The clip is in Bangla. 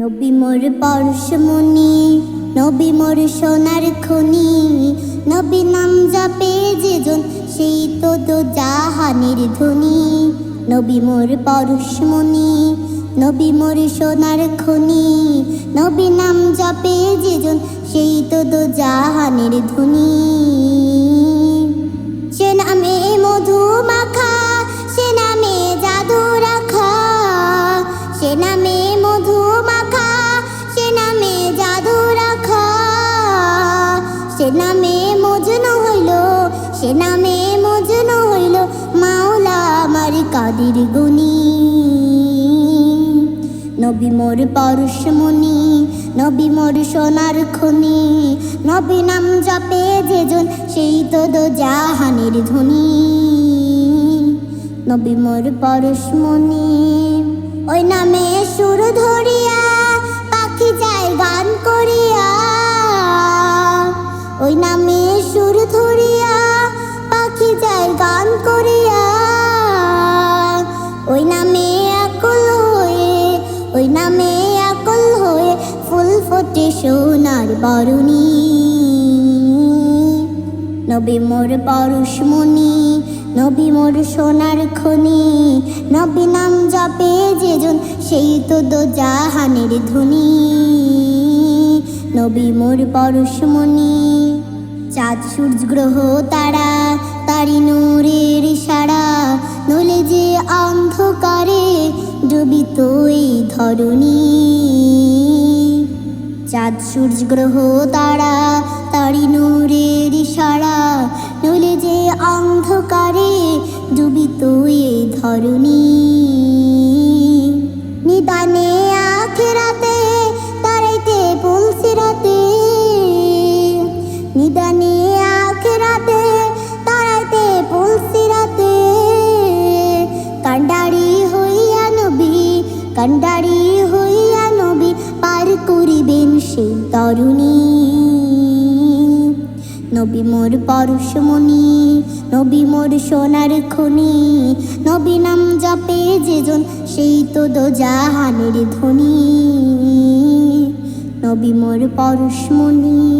নবী মোর পরশমণি নবী মোর সোনার খনি। নবী নাম জপে যেজন, সেই তো তো জাহানের ধ্বনি নবী মোর পরশমণি নবী সোনার খনি। নবী নাম জপে যেজন, সেই তো তো জাহানের ধ্বনি সে নামে মজনু হইল, সে নামে মজনু হইল মাওলা আমার কাদির গুনি নবী মোর পরশমণি নবী মোর সোনার খনি, নবী নাম জপে যেজন সেই তো দো জাহানের ধ্বনি নবী মোর পরশমণি ওই নামে সুর ধরিয়া নামে সুর ধরিয়া, পাখি যায় গান করিয়া। ওই নামে আকুল হয়ে, ওই নামে আকুল হয়ে ফুল ফোটে সোনার বরণী। নবী মোর পরশমণি নবী মোর সোনার খনি। নবী নাম জপে যেজন, সেই তো দো জাহানের ধ্বনি নবী মোর পরশমণি চাঁদ সূর্য গ্রহ তারা, তারি নূরের সারা নলে যে অন্ধকারে ডুবিত এই ধরণী। চাঁদ সূর্য গ্রহ তারা, তারি নূরের ইশারা। নলে যে অন্ধকারে ডুবিত এ ধরণী। কান্ডারি হইয়া নবী পার করিবেন সেই তরুণী। নবী মোর পরশমণি নবী মোর সোনার খনি, নবী নাম জপে যেজন সেই তো দো জাহানের ধ্বনি। নবী মোর পরশমণি